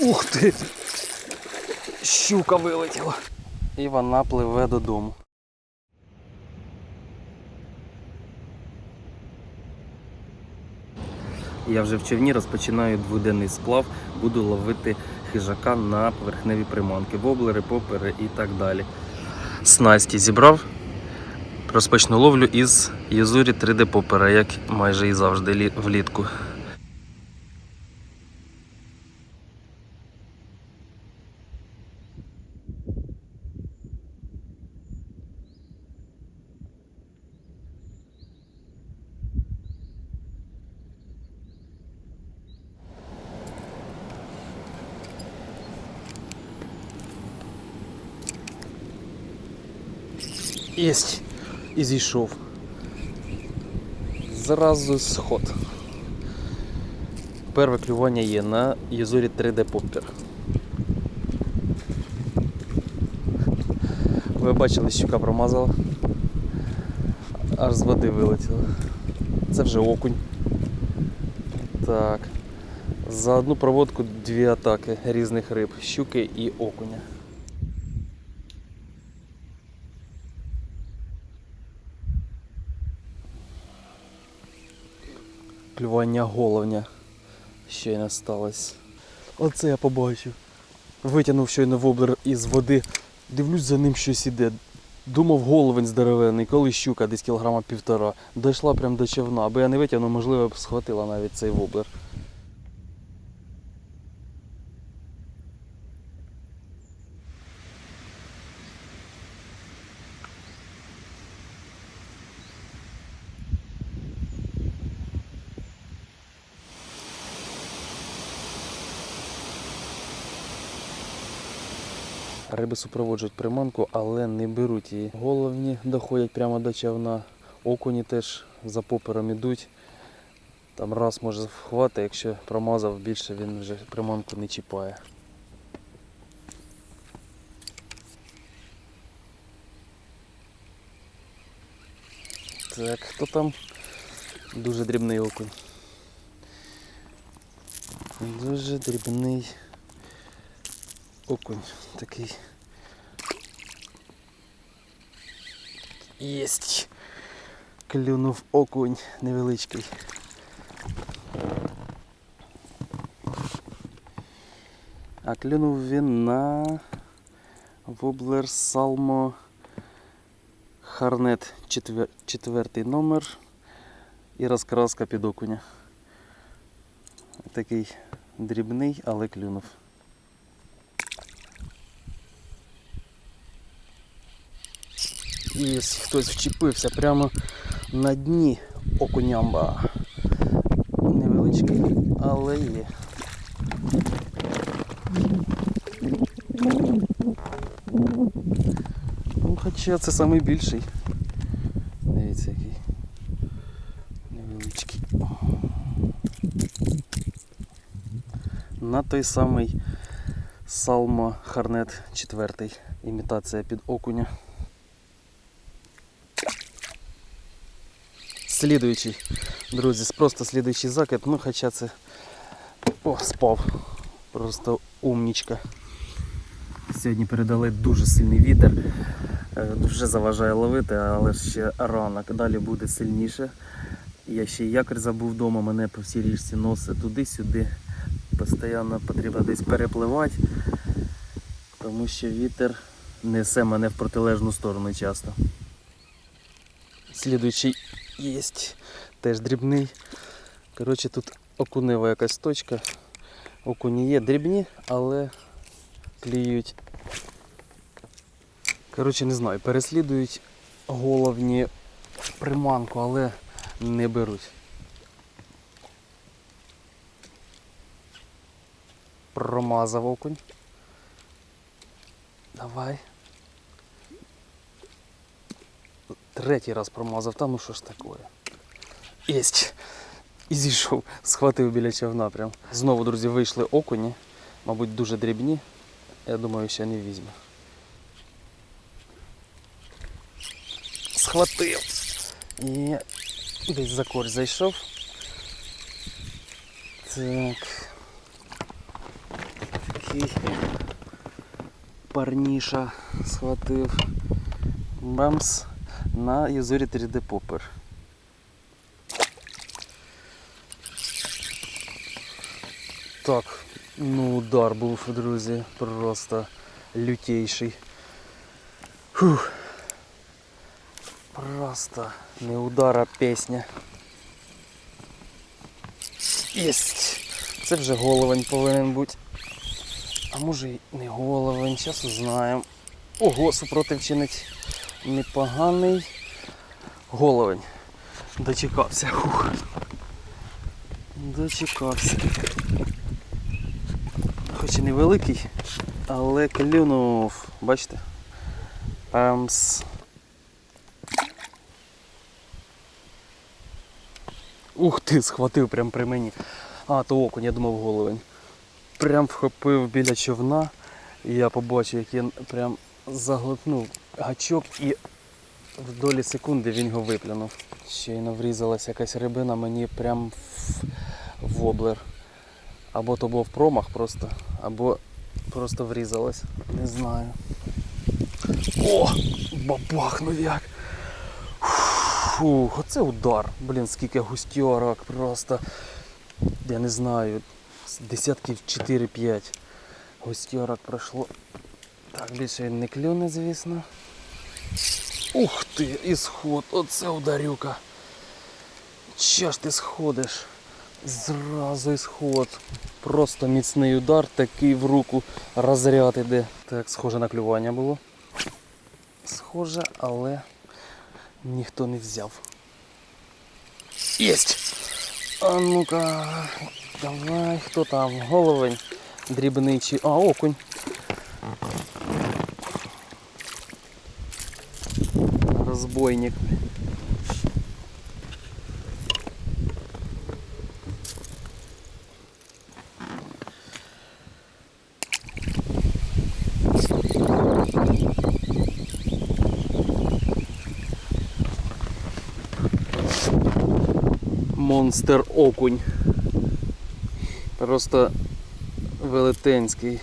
Ух ти! Щука вилетіла. І вона пливе додому. Я вже в човні розпочинаю дводенний сплав, буду ловити хижака на поверхневі приманки, воблери, попери і так далі. Снасті зібрав. Розпочну ловлю із Єзурі 3D попера, як майже і завжди влітку. Єсть. І зійшов. Зразу сход. Перше клювання є на Єзурі 3D Поппер. Ви бачили, щука промазала. Аж з води вилетіла. Це вже окунь. Так. За одну проводку дві атаки різних риб. Щуки і окуня. Клювання головня щойно сталося. Оце я побачив. Витягнув щойно воблер із води. Дивлюсь, за ним щось іде. Думав головень здоровенний, коли щука десь кілограма півтора. Дійшла прямо до човна. Аби я не витягнув, можливо, б схватила навіть цей воблер. Риби супроводжують приманку, але не беруть її. Головні доходять прямо до човна. Окуні теж за попером ідуть. Там раз може вхвати, якщо промазав більше, він вже приманку не чіпає. Так, хто там? Дуже дрібний окунь. Дуже дрібний окунь такий. Єсть. Клюнув окунь невеличкий. А клюнув він на воблер Салмо Харнет четвер... четвертий номер і розкраска під окуня. Такий дрібний, але клюнув. І хтось вчепився прямо на дні окунямба. Невеличкий, але є. Ну, хоча це самий більший. Дивіться який. Невеличкий. На той самий Салмо Харнет 4. Імітація під окуня. Слідуючий, друзі, просто слідуючий закид, ну хоча це. О, спав. Просто умнічка. Сьогодні передали дуже сильний вітер. Е, Дуже заважає ловити, але ще ранок. Далі буде сильніше. Я ще якорь забув вдома, мене по всій річці носить туди-сюди. Постійно потрібно десь перепливати, тому що вітер несе мене в протилежну сторону часто. Слідуючий єсть. Теж дрібний. Коротше, тут окунева якась точка. Окуні є дрібні, але кліють. Коротше, не знаю, переслідують головні приманку, але не беруть. Промазав окунь. Давай. Третій раз промазав, там ну що ж таке. Єсть. І зійшов, схватив біля човна прям. Знову, друзі, вийшли окуні. Мабуть, дуже дрібні. Я думаю, ще не візьме. Схватив. І десь за корч зайшов. Так. парніша схватив. Бамс на Юзорі 3D Popper. Так, ну удар був, друзі, просто лютейший. Фух. Просто не удар, а пісня. Єсть! Це вже головень повинен бути. А може й не головень, зараз узнаємо. Ого, супротив чинить непоганий головень. Дочекався. Фух. Дочекався. Хоч і невеликий, але клюнув. Бачите? Памс. Ух ти, схватив прям при мені. А, то окунь, я думав головень. Прям вхопив біля човна. І я побачив, як він прям заглотнув гачок і в долі секунди він його виплюнув. Щойно врізалась якась рибина мені прям в, в воблер. Або то був промах просто, або просто врізалась. Не знаю. О! Бабахнув як! Фух, оце удар. Блін, скільки густьорок просто. Я не знаю. Десятків 4-5 густьорок пройшло. Так, більше він не клюне, звісно. Ух ти, і сход, оце ударюка. Що ж ти сходиш? Зразу і сход. Просто міцний удар, такий в руку розряд іде. Так, схоже на клювання було. Схоже, але ніхто не взяв. Єсть! А ну-ка, давай, хто там? Головень, дрібний чи. А, окунь. Розбойник. Монстер окунь. Просто велетенський.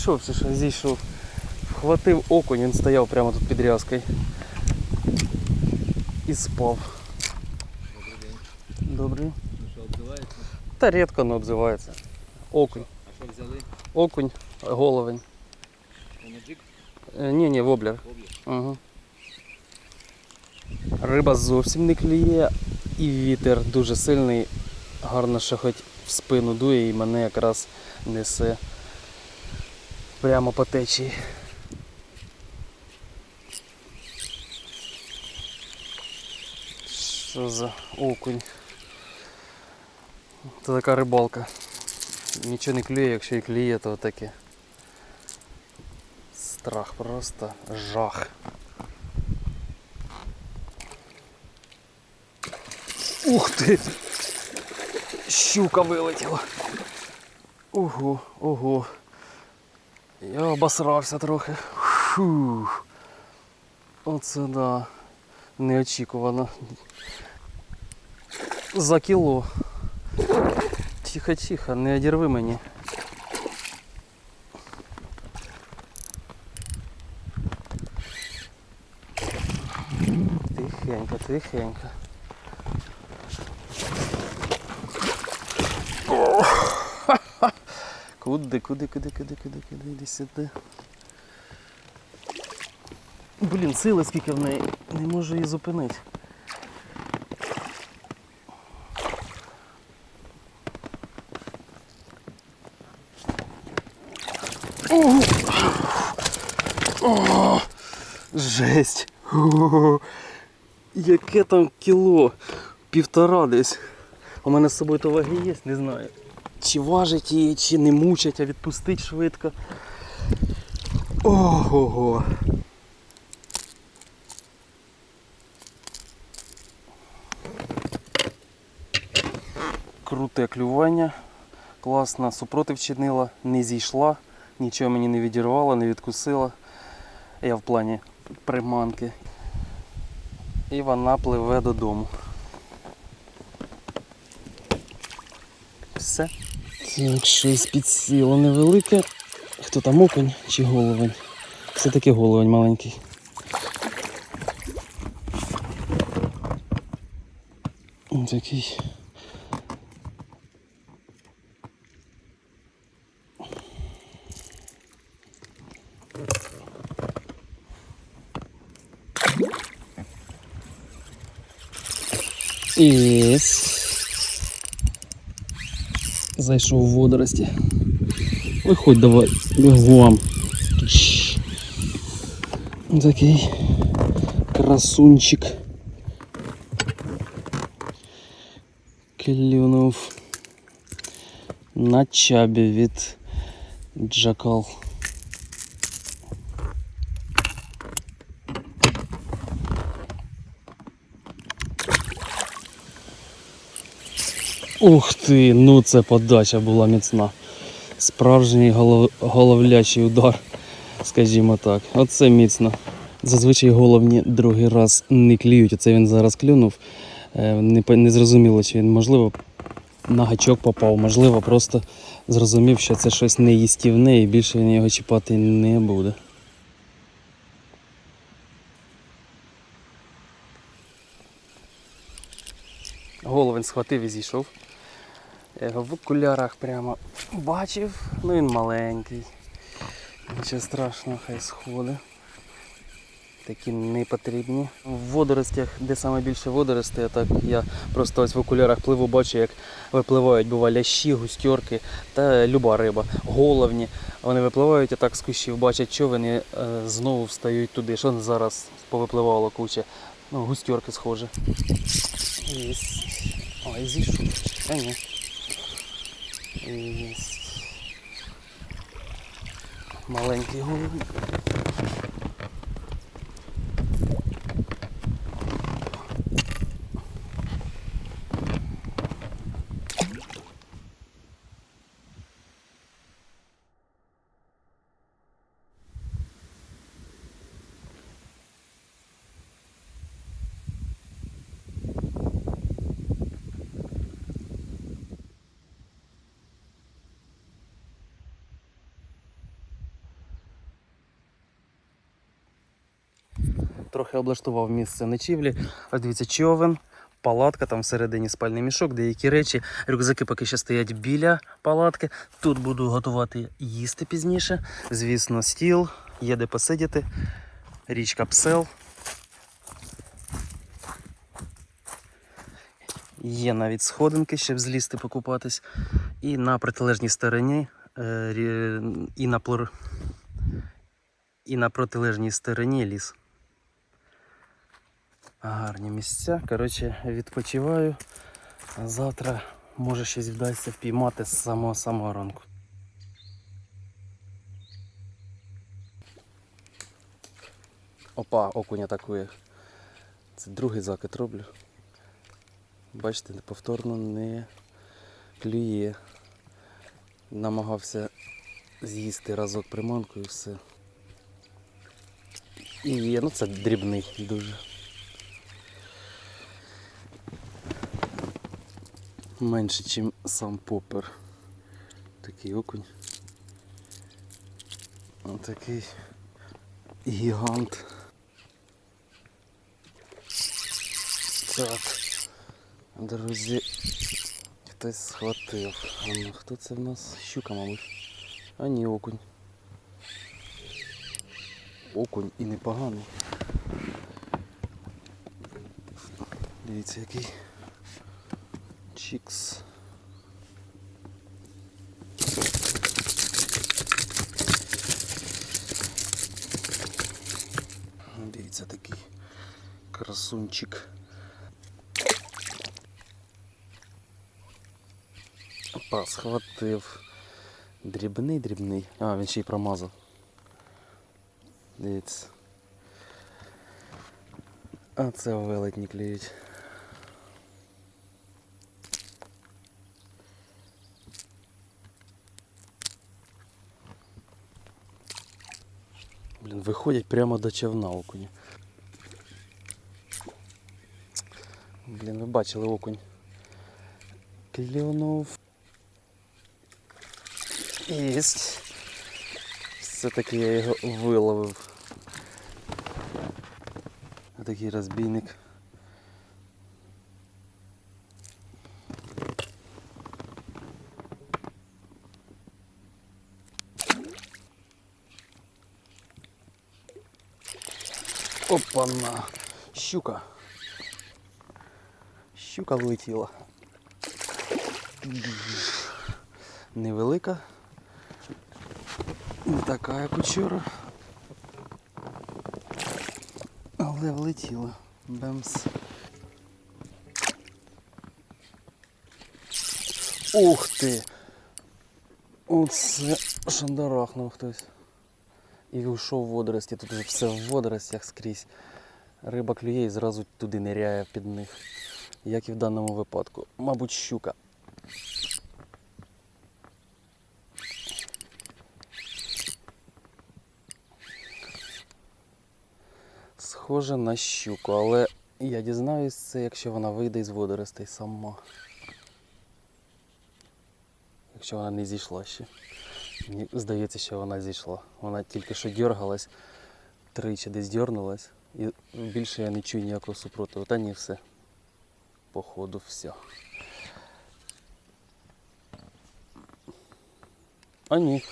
Зійшов чи що, зійшов. Вхватив окунь, він стояв прямо тут під рязкою. І спав. Добрий день. Добрий. Ну що, обзивається? Та рідко не обзивається. Окунь. А що взяли? Окунь, головень. Монеджик? Е, ні, ні, воблер. Ага. Риба зовсім не клює, і вітер дуже сильний, гарно, що хоч в спину дує і мене якраз несе прямо по течії. Що за окунь? Це така рибалка. Нічого не клює, якщо і клює, то таке. Страх просто жах. Ух ти! Щука вилетіла. Ого, ого. Я обосрався трохи. Фух. Оце да. Неочікувано. За кіло. Тихо, тихо, не одірви мені. Тихенько, тихенько. О, ха-ха. Куди, куди, куди, куди, куди, куди, іди сюди. Блін, сили скільки в неї, не можу її зупинити. О! Жесть. Яке там кіло? Півтора десь. У мене з собою то ваги є, не знаю. Чи важить її, чи не мучать, а відпустить швидко. Ого. Круте клювання. Класно, супротив чинила, не зійшла, нічого мені не відірвала, не відкусила. Я в плані приманки. І вона пливе додому. Все. Щось підсіло невелике. Хто там окунь чи головень? Це таки головень маленький. Ось Такий. Єс. Зайшов в водорості. Виходь давай, бігом. Такий красунчик. Клюнув на чабі від Джакал. Ух ти, ну це подача була міцна. Справжній голов... головлячий удар, скажімо так. Оце міцно. Зазвичай головні другий раз не клюють. Оце він зараз клюнув. Е, Не, не зрозуміло, чи він, можливо, на гачок попав, можливо, просто зрозумів, що це щось неїстівне і більше він його чіпати не буде. Головень схватив і зійшов. Я його в окулярах прямо бачив, ну він маленький. Нічого страшного, хай сходи. Такі не потрібні. В водоростях, де саме більше водоростей, так я просто ось в окулярах пливу, бачу, як випливають бува лящі, густьорки та люба риба, головні. Вони випливають, а так з кущів бачать човен і е, знову встають туди. Що зараз повипливало куча. Ну, густьорки схожі. Єсть. Ой, зійшов. А ні. Єсть. Маленький голуб. Трохи облаштував місце ночівлі. Ось дивіться, човен, палатка, там всередині спальний мішок, деякі речі. Рюкзаки поки що стоять біля палатки. Тут буду готувати їсти пізніше. Звісно, стіл, є де посидіти. Річка Псел. Є навіть сходинки, щоб злізти покупатись. І на протилежній стороні, е, і на, плор- і на протилежній стороні ліс. Гарні місця. Коротше, відпочиваю. Завтра може щось вдасться впіймати з самого самого ранку. Опа, окунь атакує. Це другий закид роблю. Бачите, повторно не клює. Намагався з'їсти разок приманку і все. І є, ну це дрібний дуже. Менше, ніж сам попер. Такий окунь. Отакий гігант. Так. Друзі, хтось схватив. А ну хто це в нас? Щука, мабуть. А ні, окунь. Окунь і непоганий. Дивіться, який. Чікс. Дивіться такий красунчик. Опа, схватив. Дрібний, дрібний. А, він ще й промазав. Дивіться. А це велетні клюють. Блін, виходять прямо до човна окуні. Блін, ви бачили окунь. Клюнув. Єсть. Все-таки я його виловив. Такий розбійник. Опана! Щука. Щука влетіла. Невелика. Не така, як. Але влетіла. Бемс. Ух ти! Оце шандарахнув хтось. І вийшов в водорості. Тут вже все в водоростях скрізь. Риба клює і зразу туди ниряє під них. Як і в даному випадку. Мабуть, щука. Схоже на щуку, але я дізнаюсь це, якщо вона вийде із водоростей сама. Якщо вона не зійшла ще. Мені здається, що вона зійшла. Вона тільки що дергалась, тричі десь дернулась, і більше я не чую ніякого супротиву. Та ні, все. Походу, все. А ні.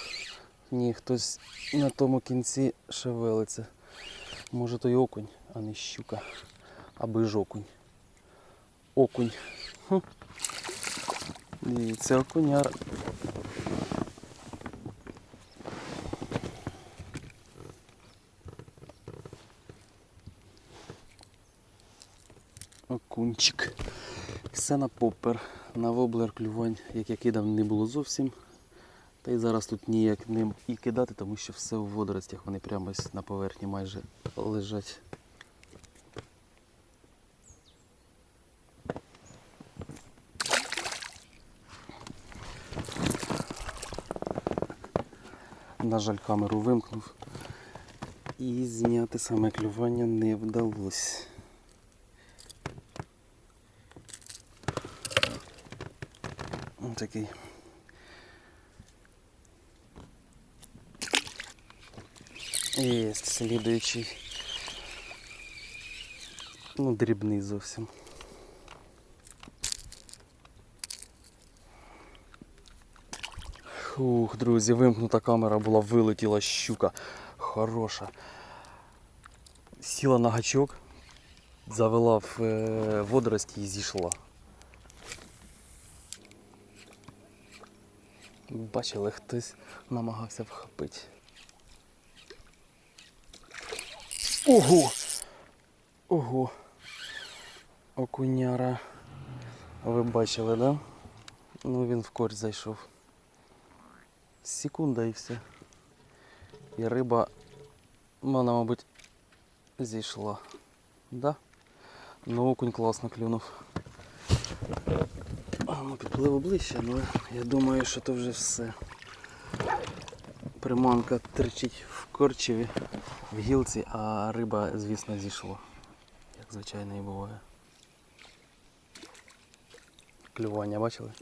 Ні, хтось на тому кінці шевелиться. Може то й окунь, а не щука. Аби ж окунь. Окунь. Хм. Дивіться, окуняр. Окунчик. Ксена поппер. На воблер клювань, як я кидав, не було зовсім. Та й зараз тут ніяк ним і кидати, тому що все в водоростях, вони прямо на поверхні майже лежать. На жаль, камеру вимкнув. І зняти саме клювання не вдалося. Такий. Є слідуючий. Ну, дрібний зовсім. Фух, друзі, вимкнута камера була, вилетіла щука. Хороша. Сіла на гачок, завела в е, водорості і зійшла. Бачили, хтось намагався вхопити. Ого! Ого! Окуняра. Ви бачили, да? Ну він в корч зайшов. Секунда і все. І риба, вона, мабуть, зійшла. Да? Ну окунь класно клюнув. А, ну підпливу ближче, але я думаю, що то вже все. Приманка тричить в корчеві, в гілці, а риба, звісно, зійшла. Як звичайно і буває. Клювання бачили?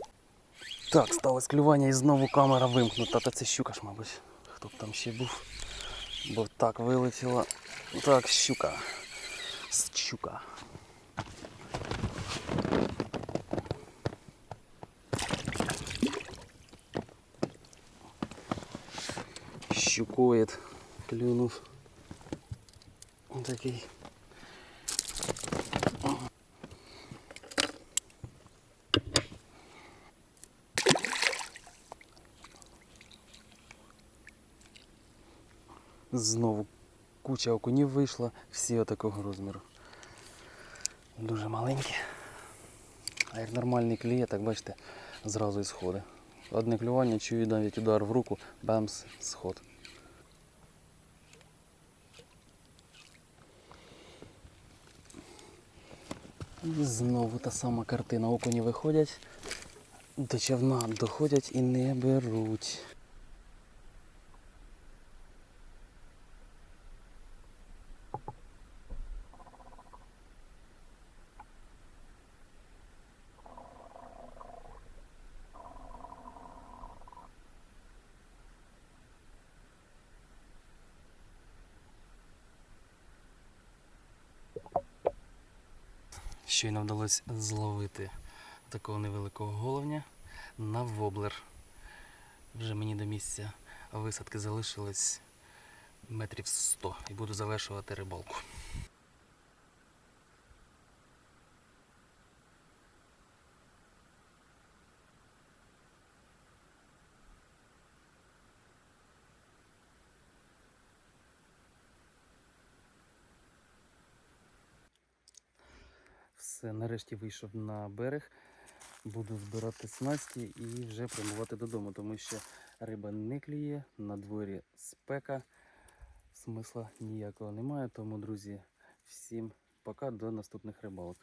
Так, сталося клювання і знову камера вимкнута. Та це щука ж, мабуть. Хто б там ще був. Бо так вилетіла. Так, щука. Щука. Щукоїд клюнув. Такий. Знову куча окунів вийшла, всі отакого розміру. Дуже маленькі. А як нормальний кліє, так бачите, зразу і сходи. Одне клювання, чую навіть удар в руку, бамс, сход. І знову та сама картина. Окуні виходять, до човна доходять і не беруть. Щойно вдалося зловити такого невеликого головня на воблер. Вже мені до місця висадки залишилось метрів 100 і буду завершувати рибалку. Все, нарешті вийшов на берег. Буду збирати снасті і вже прямувати додому, тому що риба не клює, на дворі спека. Смисла ніякого немає. Тому, друзі, всім пока до наступних рибалок.